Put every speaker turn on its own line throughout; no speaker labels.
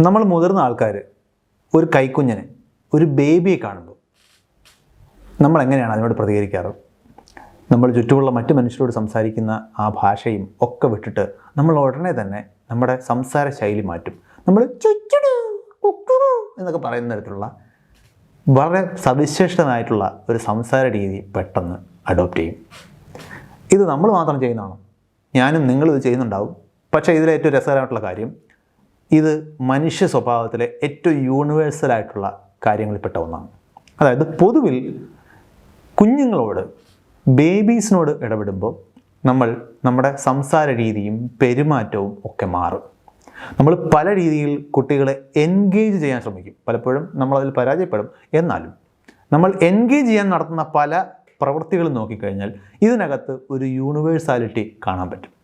നമ്മൾ മുതിർന്ന ആൾക്കാർ ഒരു കൈക്കുഞ്ഞിനെ ഒരു ബേബിയെ കാണുമ്പോൾ നമ്മൾ എങ്ങനെയാണ് അതിനോട് പ്രതികരിക്കാറ്? നമ്മൾ ചുറ്റുമുള്ള മറ്റു മനുഷ്യരോട് സംസാരിക്കുന്ന ആ ഭാഷയും ഒക്കെ വിട്ടിട്ട് നമ്മൾ ഉടനെ തന്നെ നമ്മുടെ സംസാര ശൈലി മാറ്റും. നമ്മൾ എന്നൊക്കെ പറയുന്ന തരത്തിലുള്ള വളരെ സവിശേഷമായിട്ടുള്ള ഒരു സംസാര രീതി പെട്ടെന്ന് അഡോപ്റ്റ് ചെയ്യും. ഇത് നമ്മൾ മാത്രം ചെയ്യുന്നതാണോ? ഞാനും നിങ്ങളും ഇത് ചെയ്യുന്നുണ്ടാവും. പക്ഷേ ഇതിലേറ്റവും രസകരമായിട്ടുള്ള കാര്യം ഇത് മനുഷ്യ സ്വഭാവത്തിലെ ഏറ്റവും യൂണിവേഴ്സൽ ആയിട്ടുള്ള കാര്യങ്ങളിൽപ്പെട്ട ഒന്നാണ്. അതായത് പൊതുവിൽ കുഞ്ഞുങ്ങളോട് ബേബീസിനോട് ഇടപെടുമ്പോൾ നമ്മൾ നമ്മുടെ സംസാര രീതിയും പെരുമാറ്റവും ഒക്കെ മാറും. നമ്മൾ പല രീതിയിൽ കുട്ടികളെ എൻഗേജ് ചെയ്യാൻ ശ്രമിക്കും. പലപ്പോഴും നമ്മളതിൽ പരാജയപ്പെടും. എന്നാലും നമ്മൾ എൻഗേജ് ചെയ്യാൻ നടത്തുന്ന പല പ്രവൃത്തികളും നോക്കിക്കഴിഞ്ഞാൽ ഇതിനകത്ത് ഒരു യൂണിവേഴ്സാലിറ്റി കാണാൻ പറ്റും.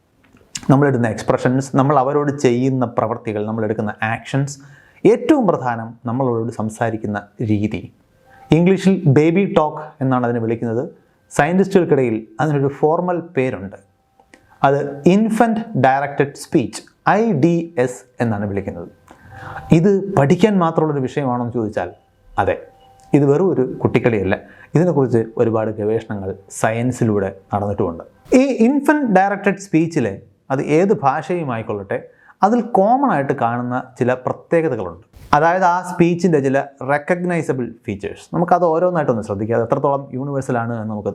നമ്മളിടുന്ന എക്സ്പ്രഷൻസ് നമ്മൾ അവരോട് ചെയ്യുന്ന പ്രവർത്തികൾ നമ്മളെടുക്കുന്ന ആക്ഷൻസ് ഏറ്റവും പ്രധാനം നമ്മളോട് സംസാരിക്കുന്ന രീതി. ഇംഗ്ലീഷിൽ ബേബി ടോക്ക് എന്നാണ് അതിനെ വിളിക്കുന്നത്. സയന്റിസ്റ്റുകൾക്കിടയിൽ അതിനൊരു ഫോർമൽ പേരുണ്ട്. അത് infant directed speech I D S എന്നാണ് വിളിക്കുന്നത്. ഇത് പഠിക്കാൻ മാത്രമുള്ളൊരു വിഷയമാണോ എന്ന് ചോദിച്ചാൽ അതെ. ഇത് വെറും ഒരു കുട്ടിക്കളിയല്ല. ഇതിനെക്കുറിച്ച് ഒരുപാട് ഗവേഷണങ്ങൾ സയൻസിലൂടെ നടന്നിട്ടുമുണ്ട്. ഈ ഇൻഫന്റ് ഡയറക്റ്റഡ് സ്പീച്ചിലെ അത് ഏത് ഭാഷയും ആയിക്കൊള്ളട്ടെ അതിൽ കോമൺ ആയിട്ട് കാണുന്ന ചില പ്രത്യേകതകളുണ്ട്. അതായത് ആ സ്പീച്ചിന്റെ ചില റെക്കഗ്നൈസബിൾ ഫീച്ചേഴ്സ് നമുക്കത് ഓരോന്നായിട്ടൊന്ന് ശ്രദ്ധിക്കുക അത് എത്രത്തോളം യൂണിവേഴ്സൽ ആണ് എന്ന് നമുക്ക്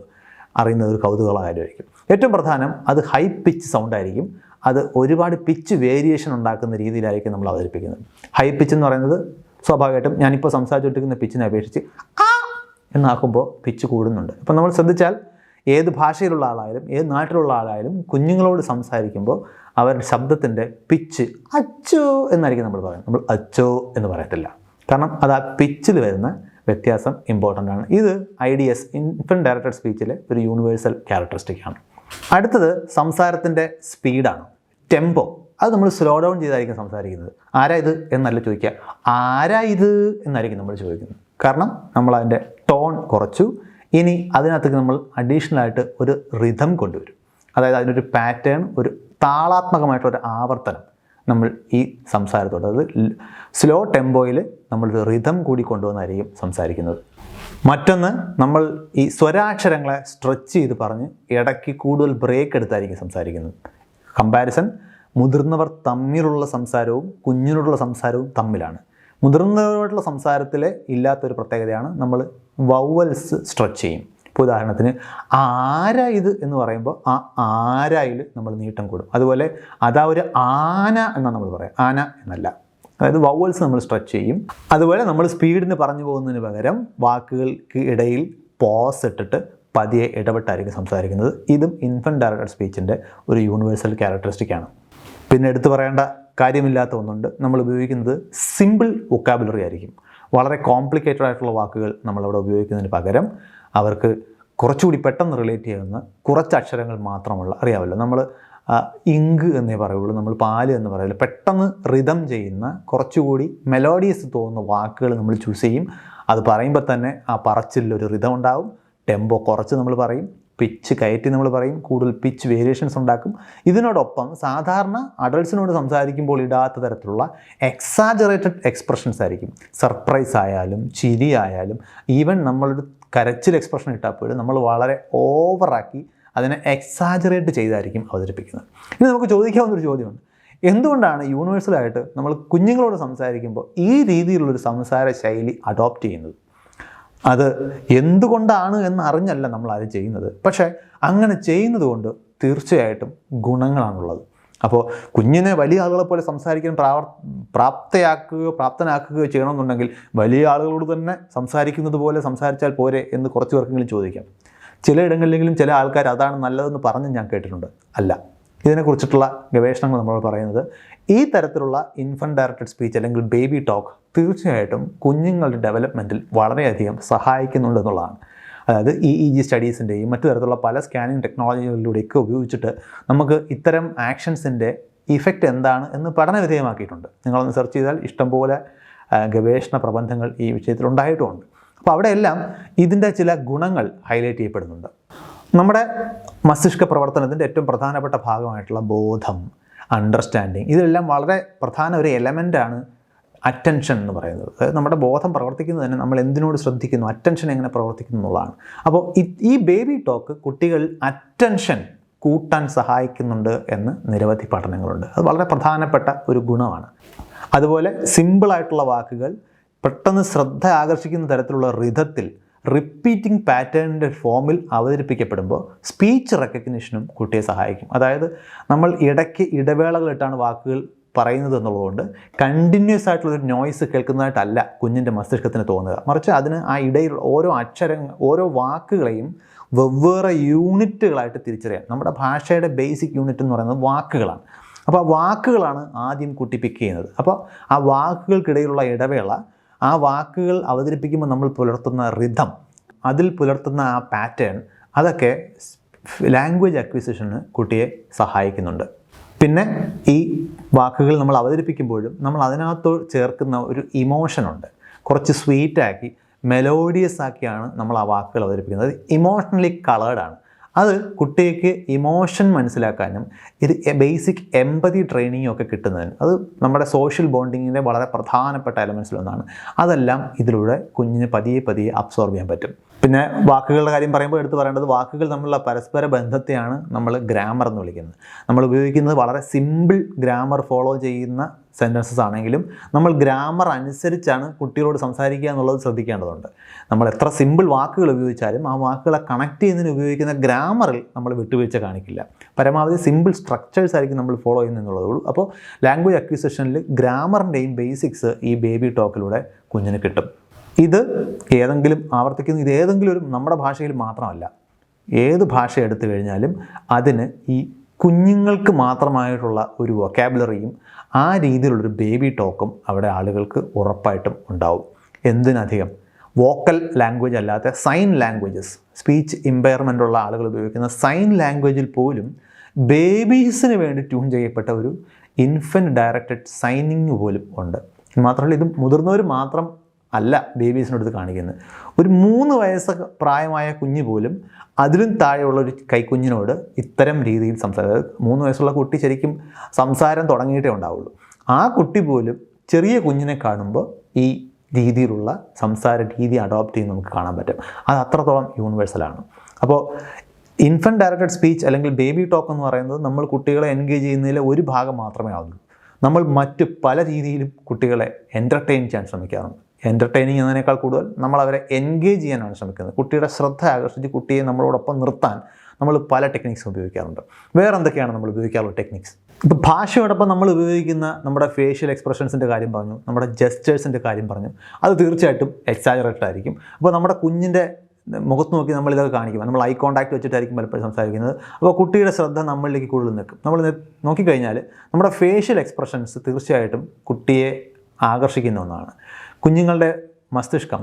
അറിയുന്നത് ഒരു കൗതുകമുള്ള കാര്യമായിരിക്കും. ഏറ്റവും പ്രധാനം അത് ഹൈ പിച്ച് സൗണ്ട് ആയിരിക്കും. അത് ഒരുപാട് പിച്ച് വേരിയേഷൻ ഉണ്ടാക്കുന്ന രീതിയിലായിരിക്കും നമ്മൾ അവതരിപ്പിക്കുന്നത്. ഹൈ പിച്ച് എന്ന് പറയുന്നത് സ്വാഭാവികമായിട്ടും ഞാനിപ്പോൾ സംസാരിച്ചുകൊണ്ടിരിക്കുന്ന പിച്ചിനെ അപേക്ഷിച്ച് എന്നാക്കുമ്പോൾ പിച്ച് കൂടുന്നുണ്ട്. അപ്പം നമ്മൾ ശ്രദ്ധിച്ചാൽ ഏത് ഭാഷയിലുള്ള ആളായാലും ഏത് നാട്ടിലുള്ള ആളായാലും കുഞ്ഞുങ്ങളോട് സംസാരിക്കുമ്പോൾ അവരുടെ ശബ്ദത്തിന്റെ പിച്ച് അച്ചോ എന്നായിരിക്കും നമ്മൾ പറയുന്നത്. നമ്മൾ അച്ചോ എന്ന് പറയത്തില്ല. കാരണം അത് ആ പിച്ചിൽ വരുന്ന വ്യത്യാസം ഇമ്പോർട്ടന്റ് ആണ്. ഇത് I D S infant directed സ്പീച്ചിലെ ഒരു യൂണിവേഴ്സൽ ക്യാരക്ടറിസ്റ്റിക് ആണ്. അടുത്തത് സംസാരത്തിന്റെ സ്പീഡാണ് ടെമ്പോ അത് നമ്മൾ സ്ലോ ഡൗൺ ചെയ്തായിരിക്കും സംസാരിക്കുന്നത്. ആരാ ഇത് എന്നല്ല ചോദിക്കുക. ആരാ ഇത് എന്നായിരിക്കും നമ്മൾ ചോദിക്കുന്നത്. കാരണം നമ്മൾ അതിന്റെ ടോൺ കുറച്ചു. ഇനി അതിനകത്തേക്ക് നമ്മൾ അഡീഷണൽ ആയിട്ട് ഒരു റിഥം കൊണ്ടുവരും. അതായത് അതിനൊരു പാറ്റേൺ ഒരു താളാത്മകമായിട്ടൊരു ആവർത്തനം നമ്മൾ ഈ സംസാരത്തോട് അതായത് സ്ലോ ടെമ്പോയിൽ നമ്മൾ റിഥം കൂടി കൊണ്ടുവന്നായിരിക്കും സംസാരിക്കുന്നത്. മറ്റൊന്ന് നമ്മൾ ഈ സ്വരാക്ഷരങ്ങളെ സ്ട്രെച്ച് ചെയ്ത് പറഞ്ഞ് ഇടയ്ക്ക് കൂടുതൽ ബ്രേക്ക് എടുത്തായിരിക്കും സംസാരിക്കുന്നത്. കമ്പാരിസൺ മുതിർന്നവർ തമ്മിലുള്ള സംസാരവും കുഞ്ഞിനോടുള്ള സംസാരവും തമ്മിലാണ്. മുതിർന്നവരോടുള്ള സംസാരത്തിൽ ഇല്ലാത്തൊരു പ്രത്യേകതയാണ് നമ്മൾ വവൽസ് സ്ട്രെച്ച് ചെയ്യും. ഇപ്പോൾ ഉദാഹരണത്തിന് ആരാ ഇത്? എന്ന് പറയുമ്പോൾ ആ ആരായിൽ നമ്മൾ നീട്ടം കൂടും. അതുപോലെ അതാ ഒരു ആന എന്നാണ് നമ്മൾ പറയാം. ആന എന്നല്ല. അതായത് വവൽസ് നമ്മൾ സ്ട്രെച്ച് ചെയ്യും. അതുപോലെ നമ്മൾ സ്പീഡിന് പറഞ്ഞു പോകുന്നതിന് പകരം വാക്കുകൾക്ക് ഇടയിൽ പോസ് ഇട്ടിട്ട് പതിയെ ഇടപെട്ടായിരിക്കും സംസാരിക്കുന്നത്. ഇതും ഇൻഫന്റ് ഡയറക്ടർ സ്പീച്ചിന്റെ ഒരു യൂണിവേഴ്സൽ ക്യാരക്ടറിസ്റ്റിക് ആണ്. പിന്നെ എടുത്തു പറയേണ്ട കാര്യമില്ലാത്ത ഒന്നുണ്ട്. നമ്മൾ ഉപയോഗിക്കുന്നത് സിമ്പിൾ വൊക്കാബുലറി ആയിരിക്കും. വളരെ കോംപ്ലിക്കേറ്റഡ് ആയിട്ടുള്ള വാക്കുകൾ നമ്മളവിടെ ഉപയോഗിക്കുന്നതിന് പകരം അവർക്ക് കുറച്ചുകൂടി പെട്ടെന്ന് റിലേറ്റ് ചെയ്യുന്ന കുറച്ച് അക്ഷരങ്ങൾ മാത്രമുള്ള അറിയാമല്ലോ. നമ്മൾ ഇങ്ക് എന്നേ പറയുള്ളൂ നമ്മൾ പാൽ എന്ന് പറയുള്ളൂ. പെട്ടെന്ന് റിതം ചെയ്യുന്ന കുറച്ചുകൂടി മെലോഡിയസ് തോന്നുന്ന വാക്കുകൾ നമ്മൾ ചൂസ് ചെയ്യും. അത് പറയുമ്പോൾ തന്നെ ആ പറച്ചിലൊരു റിതം ഉണ്ടാവും. ടെമ്പോ കുറച്ച് നമ്മൾ പറയും. പിച്ച് കയറ്റി നമ്മൾ പറയും കൂടുതൽ പിച്ച് വേരിയേഷൻസ് ഉണ്ടാക്കും. ഇതിനോടൊപ്പം സാധാരണ അഡൾട്ട്സിനോട് സംസാരിക്കുമ്പോൾ ഇടാത്ത തരത്തിലുള്ള എക്സാജറേറ്റഡ് എക്സ്പ്രഷൻസ് ആയിരിക്കും. സർപ്രൈസ് ആയാലും ചിരി ആയാലും ഈവൻ നമ്മളൊരു കരച്ചിൽ എക്സ്പ്രഷൻ ഇട്ടാൽ പോലും നമ്മൾ വളരെ ഓവറാക്കി അതിനെ എക്സാജറേറ്റ് ചെയ്തായിരിക്കും അവതരിപ്പിക്കുന്നത്. ഇനി നമുക്ക് ചോദിക്കാവുന്നൊരു ചോദ്യമുണ്ട്. എന്തുകൊണ്ടാണ് യൂണിവേഴ്സലായിട്ട് നമ്മൾ കുഞ്ഞുങ്ങളോട് സംസാരിക്കുമ്പോൾ ഈ രീതിയിലുള്ളൊരു സംസാര ശൈലി അഡോപ്റ്റ് ചെയ്യുന്നത്? അത് എന്തുകൊണ്ടാണ് എന്ന് അറിഞ്ഞല്ല നമ്മൾ ആരും ചെയ്യുന്നത്. പക്ഷേ അങ്ങനെ ചെയ്യുന്നത് കൊണ്ട് തീർച്ചയായിട്ടും ഗുണങ്ങളാണുള്ളത്. അപ്പോൾ കുഞ്ഞിനെ വലിയ ആളുകളെ പോലെ സംസാരിക്കാൻ പ്രാവർ പ്രാപ്തയാക്കുകയോ പ്രാപ്തനാക്കുകയോ ചെയ്യണമെന്നുണ്ടെങ്കിൽ വലിയ ആളുകളോട് തന്നെ സംസാരിക്കുന്നത് പോലെ സംസാരിച്ചാൽ പോരെ എന്ന് കുറച്ച് പേർക്കെങ്കിലും ചോദിക്കാം. ചിലയിടങ്ങളിലെങ്കിലും ചില ആൾക്കാർ അതാണ് നല്ലതെന്ന് പറഞ്ഞ് ഞാൻ കേട്ടിട്ടുണ്ട്. അല്ല. ഇതിനെക്കുറിച്ചിട്ടുള്ള ഗവേഷണങ്ങൾ നമ്മൾ പറയുന്നത് ഈ തരത്തിലുള്ള ഇൻഫന്റ് ഡയറക്റ്റഡ് സ്പീച്ച് അല്ലെങ്കിൽ ബേബി ടോക്ക് തീർച്ചയായിട്ടും കുഞ്ഞുങ്ങളുടെ ഡെവലപ്മെന്റിൽ വളരെയധികം സഹായിക്കുന്നുണ്ടെന്നുള്ളതാണ് അതായത് ഇ ഇ ജി സ്റ്റഡീസിന്റെയും മറ്റു തരത്തിലുള്ള പല സ്കാനിങ് ടെക്നോളജികളിലൂടെയൊക്കെ ഉപയോഗിച്ചിട്ട് നമുക്ക് ഇത്തരം ആക്ഷൻസിന്റെ ഇഫക്റ്റ് എന്താണ് എന്ന് പഠനവിധേയമാക്കിയിട്ടുണ്ട് നിങ്ങളൊന്ന് സെർച്ച് ചെയ്താൽ ഇഷ്ടംപോലെ ഗവേഷണ പ്രബന്ധങ്ങൾ ഈ വിഷയത്തിൽ ഉണ്ടായിട്ടുമുണ്ട് അപ്പോൾ അവിടെയെല്ലാം ഇതിന്റെ ചില ഗുണങ്ങൾ ഹൈലൈറ്റ് ചെയ്യപ്പെടുന്നുണ്ട്. നമ്മുടെ മസ്തിഷ്ക പ്രവർത്തനത്തിന്റെ ഏറ്റവും പ്രധാനപ്പെട്ട ഭാഗമായിട്ടുള്ള ബോധം അണ്ടർസ്റ്റാൻഡിങ് ഇതെല്ലാം വളരെ പ്രധാന ഒരു എലമെന്റാണ് അറ്റൻഷൻ എന്ന് പറയുന്നത്. നമ്മുടെ ബോധം പ്രവർത്തിക്കുന്നത് തന്നെ നമ്മൾ എന്തിനോട് ശ്രദ്ധിക്കുന്നു അറ്റൻഷൻ എങ്ങനെ പ്രവർത്തിക്കുന്നു എന്നുള്ളതാണ്. അപ്പോൾ ഈ- ബേബി ടോക്ക് കുട്ടികൾ അറ്റൻഷൻ കൂട്ടാൻ സഹായിക്കുന്നുണ്ട് എന്ന് നിരവധി പഠനങ്ങളുണ്ട്. അത് വളരെ പ്രധാനപ്പെട്ട ഒരു ഗുണമാണ്. അതുപോലെ സിമ്പിളായിട്ടുള്ള വാക്കുകൾ പെട്ടെന്ന് ശ്രദ്ധ ആകർഷിക്കുന്ന തരത്തിലുള്ള റിഥത്തിൽ റിപ്പീറ്റിംഗ് പാറ്റേണിന്റെ ഫോമിൽ അവതരിപ്പിക്കപ്പെടുമ്പോൾ സ്പീച്ച് റെക്കഗ്നിഷനും കുട്ടിയെ സഹായിക്കും. അതായത് നമ്മൾ ഇടയ്ക്ക് ഇടവേളകളിട്ടാണ് വാക്കുകൾ പറയുന്നത് എന്നുള്ളതുകൊണ്ട് കണ്ടിന്യൂസ് ആയിട്ടുള്ള ഒരു നോയ്സ് കേൾക്കുന്നതായിട്ടല്ല കുഞ്ഞിന്റെ മസ്തിഷ്കത്തിന് തോന്നുക. മറിച്ച് അതിന് ആ ഇടയിൽ ഓരോ അക്ഷരങ്ങൾ ഓരോ വാക്കുകളെയും വെവ്വേറെ യൂണിറ്റുകളായിട്ട് തിരിച്ചറിയാം. നമ്മുടെ ഭാഷയുടെ ബേസിക് യൂണിറ്റ് എന്ന് പറയുന്നത് വാക്കുകളാണ്. അപ്പോൾ ആ വാക്കുകളാണ് ആദ്യം കുട്ടി പിക്ക് ചെയ്യുന്നത്. അപ്പോൾ ആ വാക്കുകൾക്കിടയിലുള്ള ഇടവേള ആ വാക്കുകൾ അവതരിപ്പിക്കുമ്പോൾ നമ്മൾ പുലർത്തുന്ന റിഥം അതിൽ പുലർത്തുന്ന ആ പാറ്റേൺ അതൊക്കെ ലാംഗ്വേജ് അക്വിസിഷന് കുട്ടിയെ സഹായിക്കുന്നുണ്ട്. പിന്നെ ഈ വാക്കുകൾ നമ്മൾ അവതരിപ്പിക്കുമ്പോഴും നമ്മൾ അതിനകത്ത് ചേർക്കുന്ന ഒരു ഇമോഷനുണ്ട് കുറച്ച് സ്വീറ്റാക്കി മെലോഡിയസ് ആക്കിയാണ് നമ്മൾ ആ വാക്കുകൾ അവതരിപ്പിക്കുന്നത്. ഇമോഷണലി കളേർഡാണ് അത് കുട്ടിക്ക് ഇമോഷൻ മനസ്സിലാക്കാനും ഇത് ബേസിക് എമ്പതി ട്രെയിനിങ്ങും ഒക്കെ കിട്ടുന്നതിന് അത് നമ്മുടെ സോഷ്യൽ ബോണ്ടിങ്ങിന്റെ വളരെ പ്രധാനപ്പെട്ട എലമെൻസിലൊന്നാണ് അതെല്ലാം ഇതിലൂടെ കുഞ്ഞിന് പതിയെ പതിയെ അബ്സോർബ് ചെയ്യാൻ പറ്റും. പിന്നെ വാക്കുകളുടെ കാര്യം പറയുമ്പോൾ എടുത്തു പറയേണ്ടത് വാക്കുകൾ തമ്മിലുള്ള പരസ്പര ബന്ധത്തെയാണ് നമ്മൾ ഗ്രാമർ എന്ന് വിളിക്കുന്നത്. നമ്മൾ ഉപയോഗിക്കുന്നത് വളരെ സിമ്പിൾ ഗ്രാമർ ഫോളോ ചെയ്യുന്ന സെന്റൻസസ് ആണെങ്കിലും നമ്മൾ ഗ്രാമർ അനുസരിച്ചാണ് കുട്ടികളോട് സംസാരിക്കുക എന്നുള്ളത് ശ്രദ്ധിക്കേണ്ടതുണ്ട്. നമ്മൾ എത്ര സിമ്പിൾ വാക്കുകൾ ഉപയോഗിച്ചാലും ആ വാക്കുകളെ കണക്ട് ചെയ്യുന്നതിന് ഉപയോഗിക്കുന്ന ഗ്രാമറിൽ നമ്മൾ വിട്ടുവീഴ്ച കാണിക്കില്ല. പരമാവധി സിമ്പിൾ സ്ട്രക്ചേഴ്സ് ആയിരിക്കും നമ്മൾ ഫോളോ ചെയ്യുന്നതെന്നുള്ളതേ ഉള്ളൂ. അപ്പോൾ ലാംഗ്വേജ് അക്വിസിഷനിൽ ഗ്രാമറിന്റെയും ബേസിക്സ് ഈ ബേബി ടോക്കിലൂടെ കുഞ്ഞിന് കിട്ടും. ഇത് ഏതെങ്കിലും ആവർത്തിക്കുന്ന. ഇത് ഏതെങ്കിലും ഒരു നമ്മുടെ ഭാഷയിൽ മാത്രമല്ല. ഏത് ഭാഷ എടുത്തു കഴിഞ്ഞാലും അതിന് ഈ കുഞ്ഞുങ്ങൾക്ക് മാത്രമായിട്ടുള്ള ഒരു വൊക്കാബുലറിയും ആ രീതിയിലുള്ളൊരു ബേബി ടോക്കും അവിടെ ആളുകൾക്ക് ഉറപ്പായിട്ടും ഉണ്ടാവും. എന്തിനധികം? വോക്കൽ ലാംഗ്വേജ് അല്ലാത്ത സൈൻ ലാംഗ്വേജസ് സ്പീച്ച് ഇമ്പയർമെന്റ് ഉള്ള ആളുകൾ ഉപയോഗിക്കുന്ന സൈൻ ലാംഗ്വേജിൽ പോലും ബേബീസിന് വേണ്ടി ട്യൂൺ ചെയ്യപ്പെട്ട ഒരു ഇൻഫന്റ് ഡയറക്റ്റഡ് സൈനിങ് പോലും ഉണ്ട്. മാത്രമല്ല ഇത് മുതിർന്നവർ മാത്രം അല്ല ബേബീസിനടുത്ത് കാണിക്കുന്നത്. ഒരു മൂന്ന് വയസ്സ് പ്രായമായ കുഞ്ഞ് പോലും അതിലും താഴെയുള്ള ഒരു കൈക്കുഞ്ഞിനോട് ഇത്തരം രീതിയിൽ സംസാരം മൂന്ന് വയസ്സുള്ള കുട്ടി ശരിക്കും സംസാരം തുടങ്ങിയിട്ടേ ഉണ്ടാവുള്ളൂ. ആ കുട്ടി പോലും ചെറിയ കുഞ്ഞിനെ കാണുമ്പോൾ ഈ രീതിയിലുള്ള സംസാര രീതി അഡോപ്റ്റ് ചെയ്യുന്ന നമുക്ക് കാണാൻ പറ്റും. അത് അത്രത്തോളം യൂണിവേഴ്സലാണ് അപ്പോൾ ഇൻഫന്റ് ഡയറക്റ്റഡ് സ്പീച്ച് അല്ലെങ്കിൽ ബേബി ടോക്ക് എന്ന് പറയുന്നത് നമ്മൾ കുട്ടികളെ എൻഗേജ് ചെയ്യുന്നതിലെ ഒരു ഭാഗം മാത്രമേ ആവുള്ളൂ. നമ്മൾ മറ്റ് പല രീതിയിലും കുട്ടികളെ എന്റർടൈൻ ചെയ്യാൻ ശ്രമിക്കാറുണ്ട്. എന്റർടൈനിങ് എന്നതിനേക്കാൾ കൂടുതൽ നമ്മൾ അവരെ എൻഗേജ് ചെയ്യാനാണ് ശ്രമിക്കുന്നത്. കുട്ടിയുടെ ശ്രദ്ധ ആകർഷിച്ച് കുട്ടിയെ നമ്മളോടൊപ്പം നിർത്താൻ നമ്മൾ പല ടെക്നിക്സ് ഉപയോഗിക്കാറുണ്ട്. വേറെ എന്തൊക്കെയാണ് നമ്മൾ ഉപയോഗിക്കാറുള്ള ടെക്നിക്സ് ഇപ്പോൾ ഭാഷയോടൊപ്പം നമ്മൾ ഉപയോഗിക്കുന്ന നമ്മുടെ ഫേഷ്യൽ എക്സ്പ്രഷൻസിന്റെ കാര്യം പറഞ്ഞു നമ്മുടെ ജെസ്റ്റേഴ്സിന്റെ കാര്യം പറഞ്ഞു അത് തീർച്ചയായിട്ടും എക്സാജറേറ്റഡ് ആയിരിക്കും. അപ്പോൾ നമ്മുടെ കുഞ്ഞിന്റെ മുഖത്ത് നോക്കി നമ്മൾ ഇതൊക്കെ കാണിക്കും. നമ്മൾ ഐ കോൺടാക്ട് വെച്ചിട്ടായിരിക്കും പലപ്പോഴും സംസാരിക്കുന്നത്. അപ്പോൾ കുട്ടിയുടെ ശ്രദ്ധ നമ്മളിലേക്ക് കൂടുതൽ നിൽക്കും. നമ്മൾ നോക്കിക്കഴിഞ്ഞാൽ നമ്മുടെ ഫേഷ്യൽ എക്സ്പ്രഷൻസ് തീർച്ചയായിട്ടും കുട്ടിയെ ആകർഷിക്കുന്ന ഒന്നാണ്. കുഞ്ഞുങ്ങളുടെ മസ്തിഷ്കം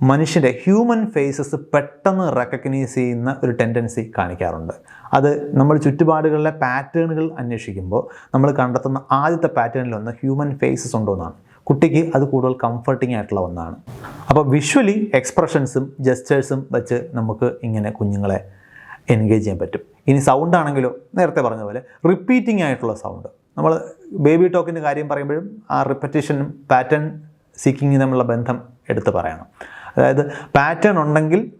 മനുഷ്യന്റെ ഹ്യൂമൻ ഫേസസ് പെട്ടെന്ന് റെക്കഗ്നൈസ് ചെയ്യുന്ന ഒരു ടെൻഡൻസി കാണിക്കാറുണ്ട്. അത് നമ്മൾ ചുറ്റുപാടുകളിലെ പാറ്റേണുകൾ അന്വേഷിക്കുമ്പോൾ നമ്മൾ കണ്ടെത്തുന്ന ആദ്യത്തെ പാറ്റേണിലൊന്ന് ഹ്യൂമൻ ഫേസസ് ഉണ്ടോ എന്നാണ് കുട്ടിക്ക് അത് കൂടുതൽ കംഫർട്ടിംഗ് ആയിട്ടുള്ള ഒന്നാണ്. അപ്പോൾ വിഷ്വലി എക്സ്പ്രഷൻസും ജസ്റ്റേഴ്സും വെച്ച് നമുക്ക് ഇങ്ങനെ കുഞ്ഞുങ്ങളെ എൻഗേജ് ചെയ്യാൻ പറ്റും. ഇനി സൗണ്ട് ആണെങ്കിലോ നേരത്തെ പറഞ്ഞ പോലെ റിപ്പീറ്റിംഗ് ആയിട്ടുള്ള സൗണ്ട് നമ്മൾ ബേബി ടോക്കിന്റെ കാര്യം പറയുമ്പോഴും ആ റിപ്പറ്റീഷനും പാറ്റേൺ സീക്കിങ്ങും തമ്മിലുള്ള ബന്ധം എടുത്ത് പറയണം. അതായത് പാറ്റേൺ ഉണ്ടെങ്കിൽ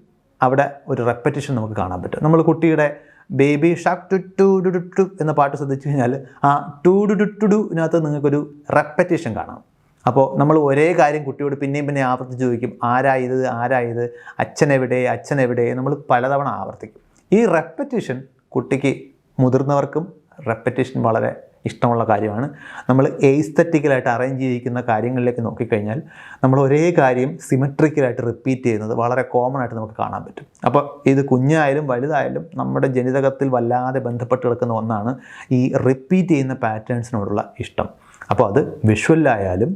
അവിടെ ഒരു റെപ്പറ്റീഷൻ നമുക്ക് കാണാൻ പറ്റും. നമ്മൾ കുട്ടിയുടെ baby shark doo doo doo doo doo എന്ന പാട്ട് ശ്രദ്ധിച്ചു കഴിഞ്ഞാൽ ആ doo doo doo doo doo ഇതിനകത്ത് നിങ്ങൾക്കൊരു റെപ്പറ്റീഷൻ കാണാം. അപ്പോൾ നമ്മൾ ഒരേ കാര്യം കുട്ടിയോട് പിന്നെയും പിന്നെ ആവർത്തിച്ച് ചോദിക്കും ആരായത്? ആരായത്? അച്ഛനെവിടെ? അച്ഛനെവിടെ? നമ്മൾ പലതവണ ആവർത്തിക്കും. ഈ റെപ്പറ്റീഷൻ കുട്ടിക്ക് മുതിർന്നവർക്കും റെപ്പറ്റീഷൻ വളരെ ഇഷ്ടമുള്ള കാര്യമാണ്. നമ്മൾ എയ്സ്തറ്റിക്കലായിട്ട് അറേഞ്ച് ചെയ്തിരിക്കുന്ന കാര്യങ്ങളിലേക്ക് നോക്കിക്കഴിഞ്ഞാൽ നമ്മൾ ഒരേ കാര്യം സിമെട്രിക്കലായിട്ട് റിപ്പീറ്റ് ചെയ്യുന്നത് വളരെ കോമൺ ആയിട്ട് നമുക്ക് കാണാൻ പറ്റും. അപ്പോൾ ഇത് കുഞ്ഞായാലും വലുതായാലും നമ്മുടെ ജനിതകത്തിൽ വല്ലാതെ ബന്ധപ്പെട്ട് കിടക്കുന്ന ഒന്നാണ് ഈ റിപ്പീറ്റ് ചെയ്യുന്ന പാറ്റേൺസിനോടുള്ള ഇഷ്ടം. അപ്പോൾ അത് വിഷ്വലായാലും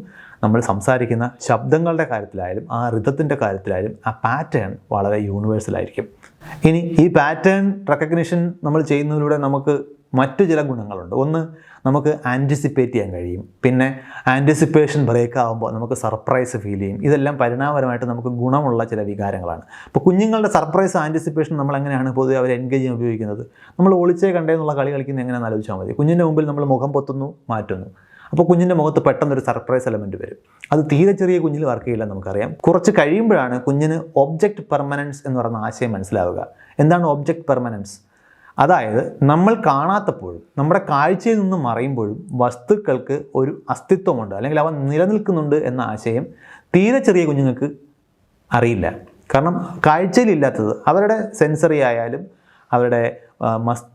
നമ്മൾ സംസാരിക്കുന്ന ശബ്ദങ്ങളുടെ കാര്യത്തിലായാലും ആ ഋതത്തിന്റെ കാര്യത്തിലായാലും ആ പാറ്റേൺ വളരെ യൂണിവേഴ്സലായിരിക്കും ഇനി ഈ പാറ്റേൺ റെക്കഗ്നിഷൻ നമ്മൾ ചെയ്യുന്നതിലൂടെ നമുക്ക് മറ്റു ചില ഗുണങ്ങളുണ്ട്. ഒന്ന് നമുക്ക് ആന്റിസിപ്പേറ്റ് ചെയ്യാൻ കഴിയും. പിന്നെ ആന്റിസിപ്പേഷൻ ബ്രേക്ക് ആകുമ്പോൾ നമുക്ക് സർപ്രൈസ് ഫീൽ ചെയ്യും. ഇതെല്ലാം പരിണാമപരമായിട്ട് നമുക്ക് ഗുണമുള്ള ചില വികാരങ്ങളാണ്. അപ്പോൾ കുഞ്ഞുങ്ങളുടെ സർപ്രൈസ് ആന്റിസിപ്പേഷൻ നമ്മൾ എങ്ങനെയാണ് പൊതുവെ അവർ എൻഗേജ് ചെയ്യാൻ ഉപയോഗിക്കുന്നത്? നമ്മൾ ഒളിച്ചേ കണ്ടേ എന്നുള്ള കളി കളിക്കുന്ന എങ്ങനെയാണ് ആലോചിച്ചാൽ മതി. കുഞ്ഞിന്റെ മുമ്പിൽ നമ്മൾ മുഖം പൊത്തുന്നു മാറ്റുന്നു. അപ്പോൾ കുഞ്ഞിന്റെ മുഖത്ത് പെട്ടെന്നൊരു സർപ്രൈസ് എലമെന്റ് വരും. അത് തീരെ ചെറിയ കുഞ്ഞിൽ വർക്ക് ചെയ്യില്ല നമുക്കറിയാം. കുറച്ച് കഴിയുമ്പോഴാണ് കുഞ്ഞിന് ഒബ്ജക്റ്റ് പെർമനൻസ് എന്ന് പറയുന്ന ആശയം മനസ്സിലാവുക. എന്താണ് ഒബ്ജക്റ്റ് പെർമനൻസ് അതായത് നമ്മൾ കാണാത്തപ്പോഴും നമ്മുടെ കാഴ്ചയിൽ നിന്ന് മറയുമ്പോഴും വസ്തുക്കൾക്ക് ഒരു അസ്തിത്വമുണ്ട് അല്ലെങ്കിൽ അവ നിലനിൽക്കുന്നുണ്ട് എന്ന ആശയം തീരെ ചെറിയ കുഞ്ഞുങ്ങൾക്ക് അറിയില്ല. കാരണം കാഴ്ചയിലില്ലാത്തത് അവരുടെ സെൻസറി ആയാലും അവരുടെ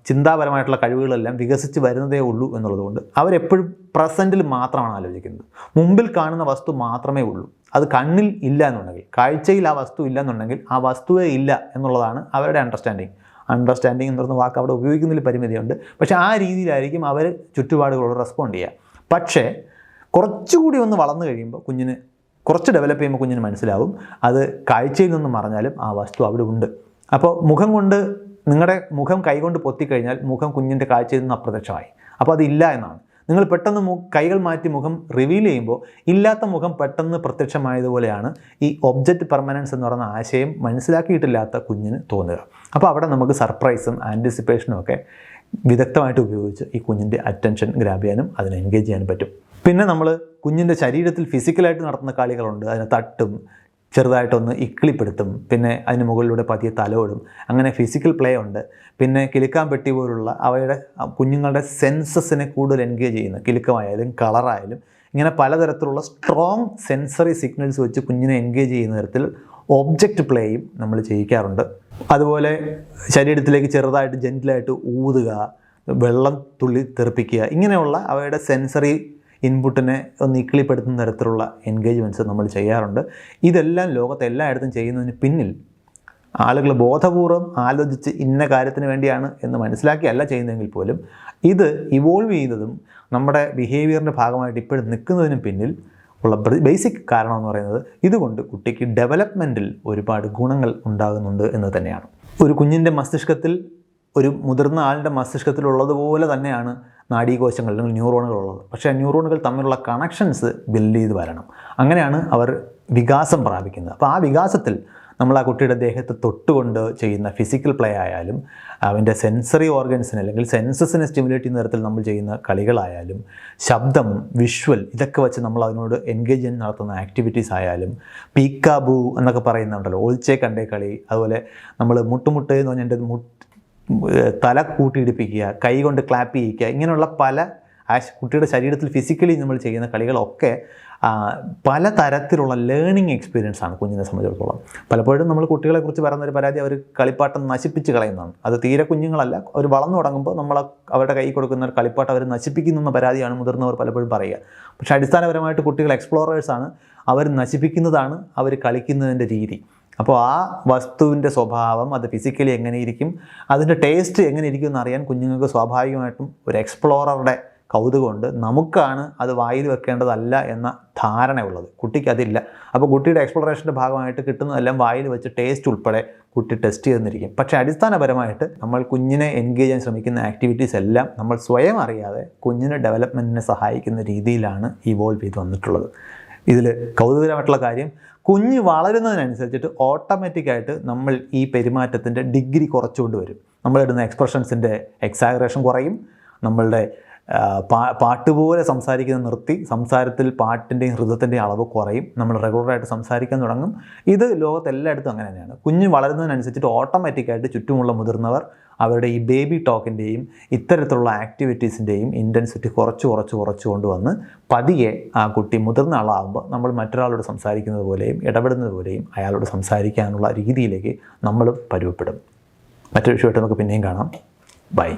ചിന്താപരമായിട്ടുള്ള കഴിവുകളെല്ലാം വികസിച്ച് വരുന്നതേ ഉള്ളൂ എന്നുള്ളതുകൊണ്ട് അവരെപ്പോഴും പ്രസന്റിൽ മാത്രമാണ് ആലോചിക്കുന്നത്. മുമ്പിൽ കാണുന്ന വസ്തു മാത്രമേ ഉള്ളൂ. അത് കണ്ണിൽ ഇല്ല എന്നുണ്ടെങ്കിൽ കാഴ്ചയിൽ ആ വസ്തു ഇല്ല എന്നുണ്ടെങ്കിൽ ആ വസ്തുവേ ഇല്ല എന്നുള്ളതാണ് അവരുടെ അണ്ടർസ്റ്റാൻഡിങ് അണ്ടർസ്റ്റാൻഡിങ് എന്ന് പറയുന്ന വാക്ക് അവിടെ ഉപയോഗിക്കുന്നതിൽ പരിമിതിയുണ്ട്. പക്ഷേ ആ രീതിയിലായിരിക്കും അവർ ചുറ്റുപാടുകളോട് റെസ്പോണ്ട് ചെയ്യുക. പക്ഷേ കുറച്ചുകൂടി ഒന്ന് വളർന്നു കഴിയുമ്പോൾ കുഞ്ഞിന് കുറച്ച് ഡെവലപ്പ് ചെയ്യുമ്പോൾ കുഞ്ഞിന് മനസ്സിലാവും. അത് കാഴ്ചയിൽ നിന്ന് മറഞ്ഞാലും ആ വസ്തു അവിടെ ഉണ്ട്. അപ്പോൾ മുഖം കൊണ്ട് നിങ്ങളുടെ മുഖം കൈകൊണ്ട് പൊത്തിക്കഴിഞ്ഞാൽ മുഖം കുഞ്ഞിന്റെ കാഴ്ചയിൽ നിന്ന് അപ്രത്യക്ഷമായി. അപ്പോൾ അതില്ല എന്നാണ്. നിങ്ങൾ പെട്ടെന്ന് മു കൈകൾ മാറ്റി മുഖം റിവീൽ ചെയ്യുമ്പോൾ ഇല്ലാത്ത മുഖം പെട്ടെന്ന് പ്രത്യക്ഷമായതുപോലെയാണ് ഈ ഒബ്ജക്റ്റ് പെർമനൻസ് എന്ന് പറയുന്ന ആശയം മനസ്സിലാക്കിയിട്ടില്ലാത്ത കുഞ്ഞിന് തോന്നുക. അപ്പോൾ അവിടെ നമുക്ക് സർപ്രൈസും ആന്റിസിപ്പേഷനും ഒക്കെ വിദഗ്ധമായിട്ട് ഉപയോഗിച്ച് ഈ കുഞ്ഞിന്റെ അറ്റൻഷൻ ഗ്രാബ് ചെയ്യാനും അതിനെ എൻഗേജ് ചെയ്യാനും പറ്റും. പിന്നെ നമ്മൾ കുഞ്ഞിന്റെ ശരീരത്തിൽ ഫിസിക്കലായിട്ട് നടത്തുന്ന കളികളുണ്ട്. അതിനെ തട്ടും ചെറുതായിട്ടൊന്ന് ഇക്കിളിപ്പെടുത്തും. പിന്നെ അതിന് മുകളിലൂടെ പതിയെ തലോടും. അങ്ങനെ ഫിസിക്കൽ പ്ലേ ഉണ്ട്. പിന്നെ കിലുക്കാൻ പെട്ടി പോലുള്ള അവയുടെ കുഞ്ഞുങ്ങളുടെ സെൻസസിനെ കൂടുതൽ എൻഗേജ് ചെയ്യുന്നു കിലുക്കമായാലും കളറായാലും ഇങ്ങനെ പലതരത്തിലുള്ള സ്ട്രോങ് സെൻസറി സിഗ്നൽസ് വെച്ച് കുഞ്ഞിനെ എൻഗേജ് ചെയ്യുന്ന തരത്തിൽ ഒബ്ജക്റ്റ് പ്ലേയും നമ്മൾ ചെയ്യിക്കാറുണ്ട്. അതുപോലെ ശരീരത്തിലേക്ക് ചെറുതായിട്ട് ജെന്റിലായിട്ട് ഊതുക വെള്ളം തുള്ളി തെറിപ്പിക്കുക ഇങ്ങനെയുള്ള അവയുടെ സെൻസറി ഇൻപുട്ടിനെ ഒന്ന് ഇക്കിളിപ്പെടുത്തുന്ന തരത്തിലുള്ള എൻഗേജ്മെന്റ്സ് നമ്മൾ ചെയ്യാറുണ്ട്. ഇതെല്ലാം ലോകത്തെ എല്ലായിടത്തും ചെയ്യുന്നതിന് പിന്നിൽ ആളുകൾ ബോധപൂർവം ആലോചിച്ച് ഇന്ന കാര്യത്തിന് വേണ്ടിയാണ് എന്ന് മനസ്സിലാക്കിയല്ല ചെയ്യുന്നതെങ്കിൽ പോലും ഇത് ഇവോൾവ് ചെയ്യുന്നതും നമ്മുടെ ബിഹേവിയറിന്റെ ഭാഗമായിട്ട് ഇപ്പോഴും നിൽക്കുന്നതിനും പിന്നിൽ ഉള്ള ബേസിക് കാരണം എന്ന് പറയുന്നത് ഇതുകൊണ്ട് കുട്ടിക്ക് ഡെവലപ്മെന്റിൽ ഒരുപാട് ഗുണങ്ങൾ ഉണ്ടാകുന്നുണ്ട് എന്ന് തന്നെയാണ്. ഒരു കുഞ്ഞിന്റെ മസ്തിഷ്കത്തിൽ ഒരു മുതിർന്ന ആളിന്റെ മസ്തിഷ്കത്തിലുള്ളതുപോലെ തന്നെയാണ് നാഡീകോശങ്ങൾ അല്ലെങ്കിൽ ന്യൂറോണുകൾ ഉള്ളത്. പക്ഷേ ആ ന്യൂറോണുകൾ തമ്മിലുള്ള കണക്ഷൻസ് ബിൽഡ് ചെയ്ത് വരണം. അങ്ങനെയാണ് അവർ വികാസം പ്രാപിക്കുന്നത്. അപ്പോൾ ആ വികാസത്തിൽ നമ്മൾ ആ കുട്ടിയുടെ ദേഹത്ത് തൊട്ടുകൊണ്ട് ചെയ്യുന്ന ഫിസിക്കൽ പ്ലേ ആയാലും അവന്റെ സെൻസറി ഓർഗൻസിന് അല്ലെങ്കിൽ സെൻസസിനെ സ്റ്റിമുലേറ്റ് ചെയ്യുന്ന തരത്തിൽ നമ്മൾ ചെയ്യുന്ന കളികളായാലും ശബ്ദം വിഷ്വൽ ഇതൊക്കെ വെച്ച് നമ്മൾ അതിനോട് എൻഗേജ് ചെയ്യാൻ നടത്തുന്ന ആക്ടിവിറ്റീസ് ആയാലും പീക്കാബു എന്നൊക്കെ പറയുന്നുണ്ടല്ലോ ഒളിച്ചേ കണ്ടേ കളി അതുപോലെ നമ്മൾ മുട്ടുമുട്ട് എന്ന് പറഞ്ഞാൽ എന്റെ തല കൂട്ടിയിടിപ്പിക്കുക കൈ കൊണ്ട് ക്ലാപ്പ് ചെയ്യിക്കുക ഇങ്ങനെയുള്ള പല ആ കുട്ടിയുടെ ശരീരത്തിൽ ഫിസിക്കലി നമ്മൾ ചെയ്യുന്ന കളികളൊക്കെ പല തരത്തിലുള്ള ലേണിംഗ് എക്സ്പീരിയൻസ് ആണ് കുഞ്ഞിനെ സംബന്ധിച്ചിടത്തോളം. പലപ്പോഴും നമ്മൾ കുട്ടികളെക്കുറിച്ച് പറയുന്ന ഒരു പരാതി അവർ കളിപ്പാട്ടം നശിപ്പിച്ച് കളയുന്നതാണ്. അത് തീരെ കുഞ്ഞുങ്ങളല്ല അവർ വളർന്നു തുടങ്ങുമ്പോൾ നമ്മൾ അവരുടെ കൈ കൊടുക്കുന്ന ഒരു കളിപ്പാട്ടം അവർ നശിപ്പിക്കുന്നു എന്ന പരാതിയാണ് മുതിർന്നവർ പലപ്പോഴും പറയുക. പക്ഷേ അടിസ്ഥാനപരമായിട്ട് കുട്ടികൾ എക്സ്പ്ലോറേഴ്സാണ് അവർ നശിപ്പിക്കുന്നതാണ് അവർ കളിക്കുന്നതിന്റെ രീതി. അപ്പോൾ ആ വസ്തുവിന്റെ സ്വഭാവം അത് ഫിസിക്കലി എങ്ങനെയിരിക്കും അതിന്റെ ടേസ്റ്റ് എങ്ങനെയിരിക്കും എന്നറിയാൻ കുഞ്ഞുങ്ങൾക്ക് സ്വാഭാവികമായിട്ടും ഒരു എക്സ്പ്ലോററുടെ കൗതുകമുണ്ട്. നമുക്കാണ് അത് വായിൽ വെക്കേണ്ടതല്ല എന്ന ധാരണയുള്ളത്. കുട്ടിക്ക് അതില്ല. അപ്പോൾ കുട്ടിയുടെ എക്സ്പ്ലോറേഷന്റെ ഭാഗമായിട്ട് കിട്ടുന്നതെല്ലാം വായിൽ വെച്ച് ടേസ്റ്റ് ഉൾപ്പെടെ കുട്ടി ടെസ്റ്റ് ചെയ്തിരിക്കും പക്ഷേ അടിസ്ഥാനപരമായിട്ട് നമ്മൾ കുഞ്ഞിനെ എൻഗേജ് ചെയ്യാൻ ശ്രമിക്കുന്ന ആക്ടിവിറ്റീസ് എല്ലാം നമ്മൾ സ്വയം അറിയാതെ കുഞ്ഞിനെ ഡെവലപ്മെന്റിനെ സഹായിക്കുന്ന രീതിയിലാണ് ഇവോൾവ് ചെയ്ത് വന്നിട്ടുള്ളത്. ഇതിൽ കൗതുകരമായിട്ടുള്ള കാര്യം കുഞ്ഞ് വളരുന്നതിനനുസരിച്ചിട്ട് ഓട്ടോമാറ്റിക്കായിട്ട് നമ്മൾ ഈ പെരുമാറ്റത്തിന്റെ ഡിഗ്രി കുറച്ചുകൊണ്ട് വരും. നമ്മളിടുന്ന എക്സ്പ്രഷൻസിന്റെ എക്സാഗ്രേഷൻ കുറയും. നമ്മളുടെ പാട്ട് പോലെ സംസാരിക്കുന്നത് നിർത്തി സംസാരത്തിൽ പാട്ടിന്റെയും ഹൃദയത്തിന്റെയും അളവ് കുറയും. നമ്മൾ റെഗുലറായിട്ട് സംസാരിക്കാൻ തുടങ്ങും. ഇത് ലോകത്ത് എല്ലായിടത്തും അങ്ങനെ തന്നെയാണ്. കുഞ്ഞ് വളരുന്നതിനനുസരിച്ചിട്ട് ഓട്ടോമാറ്റിക്കായിട്ട് ചുറ്റുമുള്ള മുതിർന്നവർ അവരുടെ ഈ ബേബി ടോക്കിന്റെയും ഇത്തരത്തിലുള്ള ആക്ടിവിറ്റീസിന്റെയും ഇന്റൻസിറ്റി കുറച്ച് കുറച്ച് കുറച്ച് കൊണ്ടുവന്ന് പതിയെ ആ കുട്ടി മുതിർന്ന ആളാകുമ്പോൾ നമ്മൾ മറ്റൊരാളോട് സംസാരിക്കുന്നത് പോലെയും ഇടപെടുന്നത് പോലെയും അയാളോട് സംസാരിക്കാനുള്ള രീതിയിലേക്ക് നമ്മൾ പരുവപ്പെടും മറ്റൊരു വിഷയമായിട്ട് നമുക്ക് പിന്നെയും കാണാം. ബൈ